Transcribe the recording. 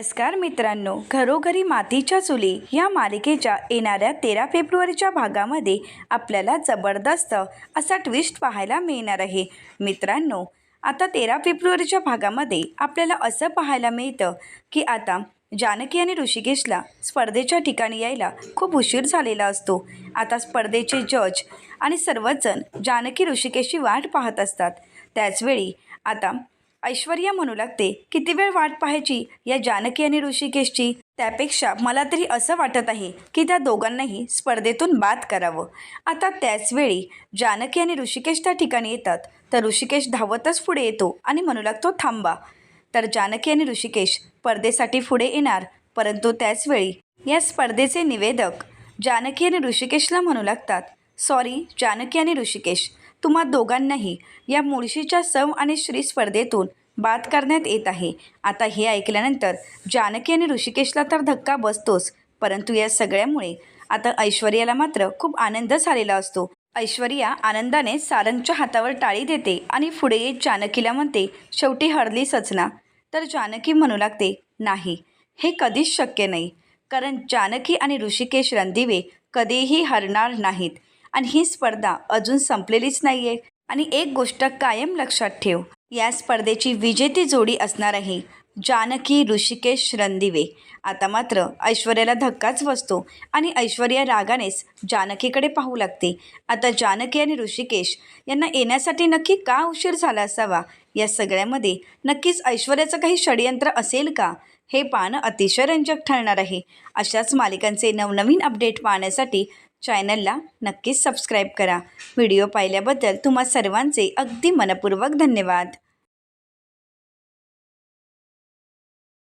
नमस्कार मित्रांनो घरोघरी मातीच्या चुली या मालिकेच्या येणाऱ्या तेरा फेब्रुवारीच्या भागामध्ये आपल्याला जबरदस्त असा ट्विस्ट पाहायला मिळणार आहे. मित्रांनो आता तेरा फेब्रुवारीच्या भागामध्ये आपल्याला असं पाहायला मिळतं की आता जानकी आणि ऋषिकेशला स्पर्धेच्या ठिकाणी यायला खूप उशीर झालेला असतो. आता स्पर्धेचे जज आणि सर्वच जण जानकी ऋषिकेशची वाट पाहत असतात. त्याचवेळी आता ऐश्वर्या म्हणू लागते किती वेळ वाट पाहायची या जानकी आणि ऋषिकेशची? त्यापेक्षा मला तरी असं वाटत आहे की त्या दोघांनाही स्पर्धेतून बाद करावं. आता त्याचवेळी जानकी आणि ऋषिकेश त्या ठिकाणी येतात. तर ऋषिकेश धावतच पुढे येतो आणि म्हणू लागतो थांबा. तर जानकी आणि ऋषिकेश स्पर्धेसाठी पुढे येणार. परंतु त्याचवेळी या स्पर्धेचे निवेदक जानकी आणि ऋषिकेशला म्हणू लागतात सॉरी जानकी आणि ऋषिकेश तुम्हा दोघांनाही या मुळशीच्या सव आणि श्री स्पर्धेतून बाद करण्यात येत आहे. आता हे ऐकल्यानंतर जानकी आणि ऋषिकेशला तर धक्का बसतोच परंतु या सगळ्यामुळे आता ऐश्वर्याला मात्र खूप आनंद झालेला असतो. ऐश्वर्या आनंदाने सारंगच्या हातावर टाळी देते आणि पुढे येत जानकीला म्हणते शेवटी हरली सचना तर जानकी म्हणू लागते नाही हे कधीच शक्य नाही. कारण जानकी आणि ऋषिकेश रणदिवे कधीही हरणार नाहीत. आणि ही स्पर्धा अजून संपलेलीच नाही आहे आणि एक गोष्ट कायम लक्षात ठेव या स्पर्धेची विजेती जोडी असणार आहे जानकी ऋषिकेश रणदिवे. आता मात्र ऐश्वर्याला धक्काच बसतो आणि ऐश्वर्या रागानेच जानकीकडे पाहू लागते. आता जानकी आणि ऋषिकेश यांना येण्यासाठी नक्की का उशीर झाला असावा? या सगळ्यामध्ये नक्कीच ऐश्वर्याचं काही षडयंत्र असेल का? हे पाहणं अतिशय रंजक ठरणार आहे. अशाच मालिकांचे नवनवीन अपडेट पाहण्यासाठी चॅनलला नक्कीच सबस्क्राईब करा. व्हिडिओ पाहिल्याबद्दल तुम्हा सर्वांचे अगदी मनपूर्वक धन्यवाद.